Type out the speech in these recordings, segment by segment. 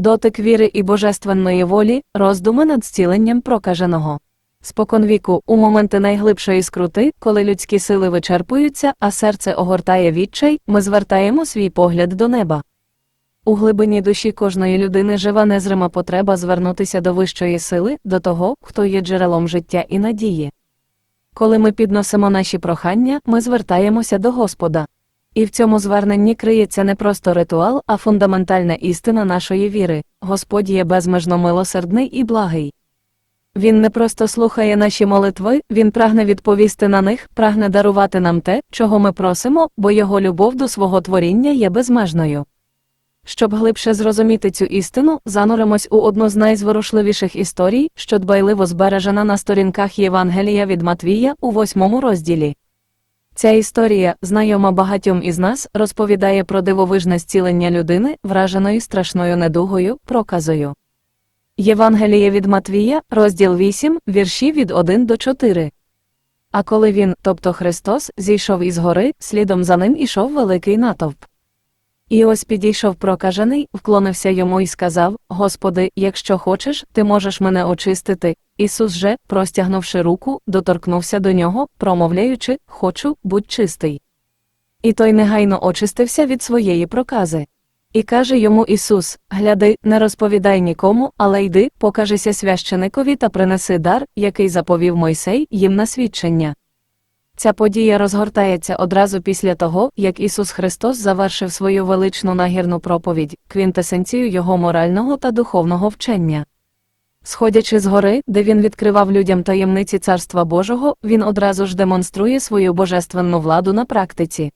Дотик віри і божественної волі, роздуми над зціленням прокаженого. Споконвіку, у моменти найглибшої скрути, коли людські сили вичерпуються, а серце огортає відчай, ми звертаємо свій погляд до неба. У глибині душі кожної людини жива незрима потреба звернутися до вищої сили, до того, хто є джерелом життя і надії. Коли ми підносимо наші прохання, ми звертаємося до Господа. І в цьому зверненні криється не просто ритуал, а фундаментальна істина нашої віри Господь є безмежно милосердний і благий. Він не просто слухає наші молитви, він прагне відповісти на них, прагне дарувати нам те, чого ми просимо, бо його любов до свого творіння є безмежною. Щоб глибше зрозуміти цю істину, зануримось у одну з найзворушливіших історій, що дбайливо збережена на сторінках Євангелія від Матвія у восьмому розділі. Ця історія, знайома багатьом із нас, розповідає про дивовижне зцілення людини, враженої страшною недугою, проказою. Євангеліє від Матвія, розділ 8, вірші від 1 до 4. А коли він, тобто Христос, зійшов із гори, слідом за ним ішов великий натовп. І ось підійшов прокажений, вклонився йому і сказав: Господи, якщо хочеш, ти можеш мене очистити. Ісус же, простягнувши руку, доторкнувся до нього, промовляючи Хочу, будь чистий. І той негайно очистився від своєї прокази. І каже йому Ісус: Гляди, не розповідай нікому, але йди, покажися священикові та принеси дар, який заповів Мойсей їм на свідчення. Ця подія розгортається одразу після того, як Ісус Христос завершив свою величну нагірну проповідь, квінтесенцію його морального та духовного вчення. Сходячи з гори, де він відкривав людям таємниці Царства Божого, він одразу ж демонструє свою божественну владу на практиці.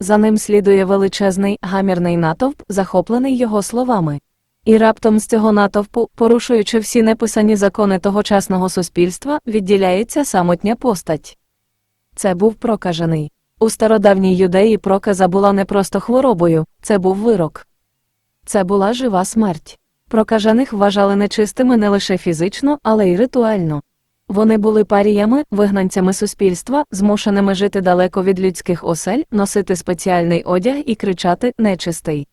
За ним слідує величезний гамірний натовп, захоплений його словами. І раптом з цього натовпу, порушуючи всі неписані закони тогочасного суспільства, відділяється самотня постать. Це був прокажений. У стародавній юдеї проказа була не просто хворобою, це був вирок. Це була жива смерть. Прокажених вважали нечистими не лише фізично, але й ритуально. Вони були паріями, вигнанцями суспільства, змушеними жити далеко від людських осель, носити спеціальний одяг і кричати нечистий.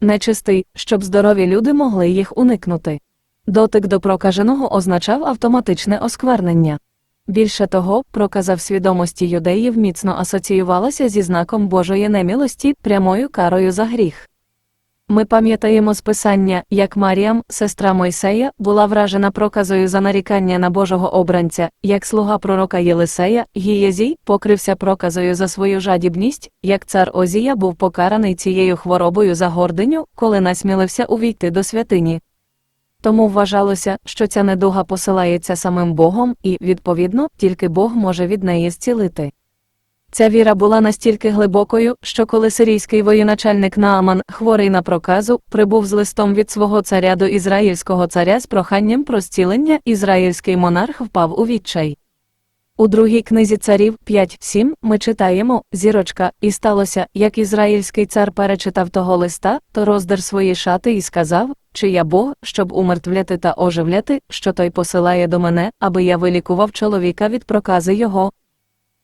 Нечистий, щоб здорові люди могли їх уникнути. Дотик до прокаженого означав автоматичне осквернення. Більше того, проказа в свідомості юдеїв міцно асоціювалася зі знаком Божої немілості, прямою карою за гріх. Ми пам'ятаємо з писання, як Маріам, сестра Мойсея, була вражена проказою за нарікання на Божого обранця, як слуга пророка Єлисея, Гієзій покрився проказою за свою жадібність, як цар Озія був покараний цією хворобою за гординю, коли насмілився увійти до святині. Тому вважалося, що ця недуга посилається самим Богом і, відповідно, тільки Бог може від неї зцілити. Ця віра була настільки глибокою, що коли сирійський воєначальник Нааман, хворий на проказу, прибув з листом від свого царя до ізраїльського царя з проханням про зцілення, ізраїльський монарх впав у відчай. У другій книзі царів 5.7 ми читаємо зірочка, і сталося, як ізраїльський цар перечитав того листа, то роздер свої шати і сказав, чи я Бог, щоб умертвляти та оживляти, що той посилає до мене, аби я вилікував чоловіка від прокази його.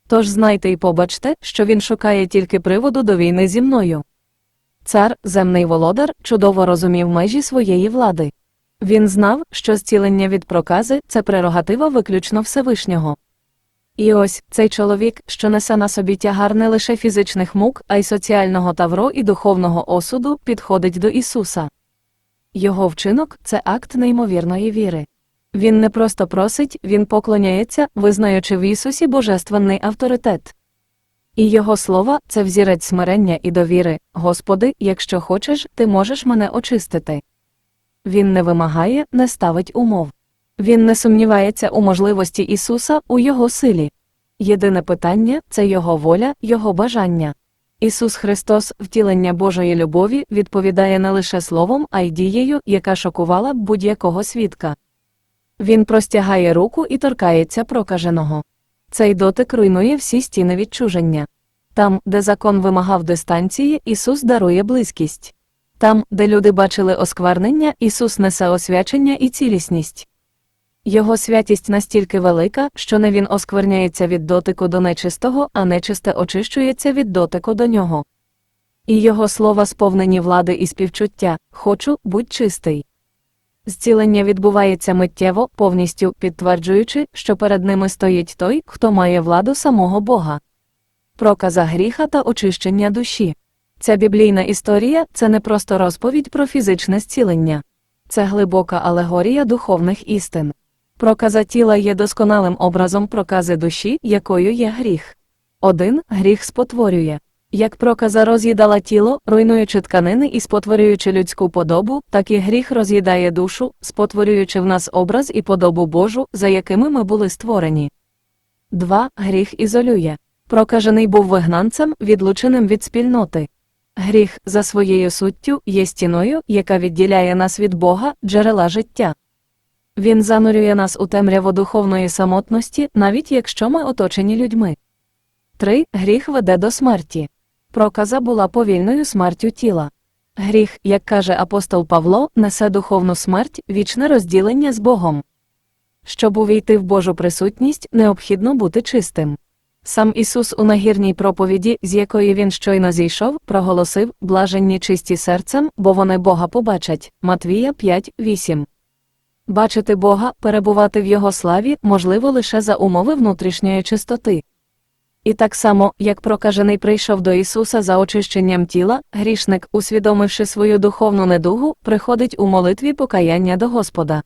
Тож знайте і побачте, що він шукає тільки приводу до війни зі мною. Цар, земний володар, чудово розумів межі своєї влади. Він знав, що зцілення від прокази це прерогатива виключно Всевишнього. І ось цей чоловік, що несе на собі тягар не лише фізичних мук, а й соціального тавро і духовного осуду, підходить до Ісуса. Його вчинок це акт неймовірної віри. Він не просто просить, він поклоняється, визнаючи в Ісусі божественний авторитет. І його слова це взірець смирення і довіри Господи, якщо хочеш, ти можеш мене очистити. Він не вимагає, не ставить умов. Він не сумнівається у можливості Ісуса, у Його силі. Єдине питання це Його воля, Його бажання. Ісус Христос, втілення Божої любові, відповідає не лише словом, а й дією, яка шокувала б будь-якого свідка. Він простягає руку і торкається прокаженого. Цей дотик руйнує всі стіни відчуження. Там, де закон вимагав дистанції, Ісус дарує близькість. Там, де люди бачили осквернення, Ісус несе освячення і цілісність. Його святість настільки велика, що не він оскверняється від дотику до нечистого, а нечисте очищується від дотику до нього. І його слова сповнені влади і співчуття Хочу, будь чистий. Зцілення відбувається миттєво, повністю підтверджуючи, що перед ними стоїть той, хто має владу самого Бога. Проказа гріха та очищення душі. Ця біблійна історія це не просто розповідь про фізичне зцілення, це глибока алегорія духовних істин. Проказа тіла є досконалим образом прокази душі, якою є гріх. Один гріх спотворює. Як проказа роз'їдала тіло, руйнуючи тканини і спотворюючи людську подобу, так і гріх роз'їдає душу, спотворюючи в нас образ і подобу Божу, за якими ми були створені. 2. Гріх ізолює. Прокажений був вигнанцем, відлученим від спільноти. Гріх, за своєю суттю, є стіною, яка відділяє нас від Бога, джерела життя. Він занурює нас у темряву духовної самотності, навіть якщо ми оточені людьми. 3. Гріх веде до смерті. Проказа була повільною смертю тіла. Гріх, як каже апостол Павло, несе духовну смерть, вічне розділення з Богом. Щоб увійти в Божу присутність, необхідно бути чистим. Сам Ісус у нагірній проповіді, з якої він щойно зійшов, проголосив блаженні чисті серцем, бо вони Бога побачать. Матвія 5, 8. Бачити Бога, перебувати в Його славі можливо лише за умови внутрішньої чистоти. І так само, як прокажений прийшов до Ісуса за очищенням тіла, грішник, усвідомивши свою духовну недугу, приходить у молитві покаяння до Господа.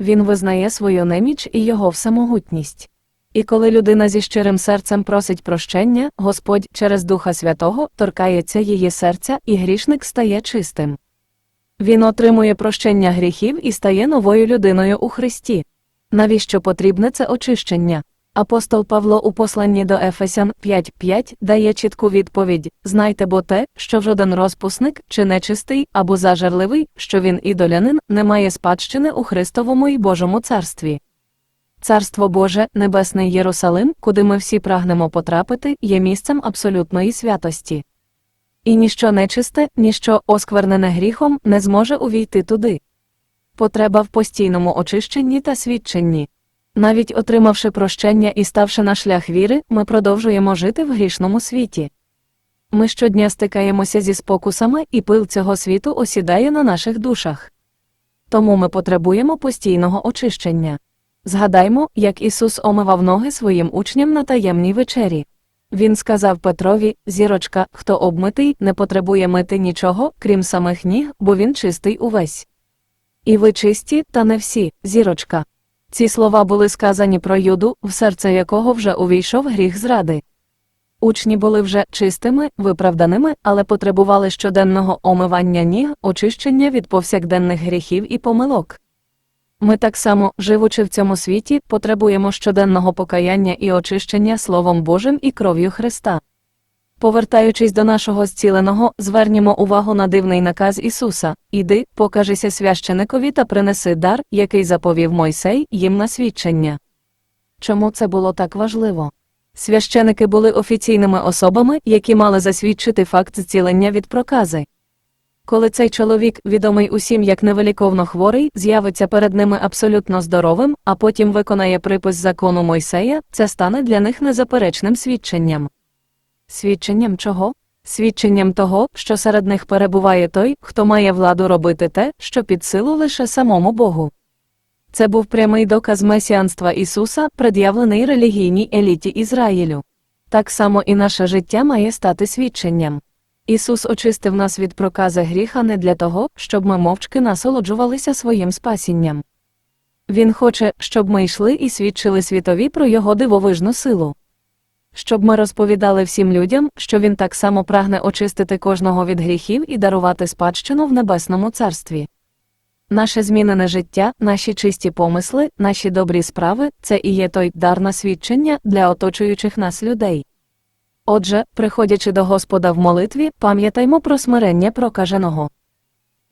Він визнає свою неміч і його всемогутність. І коли людина зі щирим серцем просить прощення, Господь через Духа Святого торкається її серця, і грішник стає чистим. Він отримує прощення гріхів і стає новою людиною у Христі. Навіщо потрібне це очищення? Апостол Павло у посланні до Ефесян 5.5 дає чітку відповідь Знайте бо те, що жоден розпусник, чи нечистий, або зажерливий, що він ідолянин, не має спадщини у Христовому і Божому царстві. Царство Боже, Небесний Єрусалим, куди ми всі прагнемо потрапити, є місцем абсолютної святості. І ніщо нечисте, ніщо осквернене гріхом не зможе увійти туди. Потреба в постійному очищенні та свідченні. Навіть отримавши прощення і ставши на шлях віри, ми продовжуємо жити в грішному світі. Ми щодня стикаємося зі спокусами, і пил цього світу осідає на наших душах. Тому ми потребуємо постійного очищення. Згадаймо, як Ісус омивав ноги своїм учням на таємній вечері. Він сказав Петрові, зірочка, хто обмитий, не потребує мити нічого, крім самих ніг, бо він чистий увесь. І ви чисті, та не всі, зірочка. Ці слова були сказані про Юду, в серце якого вже увійшов гріх зради. Учні були вже чистими, виправданими, але потребували щоденного омивання ніг, очищення від повсякденних гріхів і помилок. Ми так само, живучи в цьому світі, потребуємо щоденного покаяння і очищення Словом Божим і кров'ю Христа. Повертаючись до нашого зціленого, звернімо увагу на дивний наказ Ісуса Іди, покажися священикові та принеси дар, який заповів Мойсей їм на свідчення. Чому це було так важливо? Священики були офіційними особами, які мали засвідчити факт зцілення від прокази. Коли цей чоловік, відомий усім як невеликовно хворий, з'явиться перед ними абсолютно здоровим, а потім виконає припис закону Мойсея, це стане для них незаперечним свідченням. Свідченням чого? Свідченням того, що серед них перебуває той, хто має владу робити те, що під силу лише самому Богу. Це був прямий доказ месіанства Ісуса, пред'явлений релігійній еліті Ізраїлю. Так само і наше життя має стати свідченням. Ісус очистив нас від прокази гріха не для того, щоб ми мовчки насолоджувалися своїм спасінням. Він хоче, щоб ми йшли і свідчили світові про його дивовижну силу. Щоб ми розповідали всім людям, що він так само прагне очистити кожного від гріхів і дарувати спадщину в небесному царстві. Наше змінене життя, наші чисті помисли, наші добрі справи це і є той дар на свідчення для оточуючих нас людей. Отже, приходячи до Господа в молитві, пам'ятаймо про смирення прокаженого.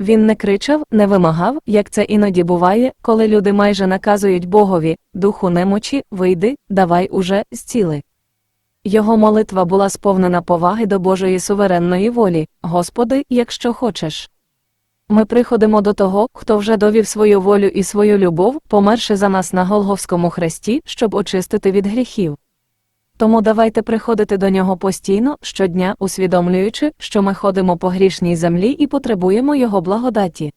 Він не кричав, не вимагав, як це іноді буває, коли люди майже наказують Богові, духу немочі, вийди, давай уже, зціли. Його молитва була сповнена поваги до Божої суверенної волі, Господи, якщо хочеш. Ми приходимо до того, хто вже довів свою волю і свою любов, померши за нас на Голговському хресті, щоб очистити від гріхів. Тому давайте приходити до нього постійно, щодня, усвідомлюючи, що ми ходимо по грішній землі і потребуємо його благодаті.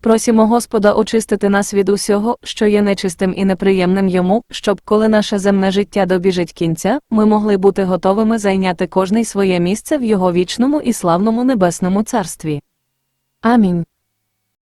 Просімо Господа очистити нас від усього, що є нечистим і неприємним йому, щоб, коли наше земне життя добіжить кінця, ми могли бути готовими зайняти кожний своє місце в його вічному і славному небесному царстві. Амінь.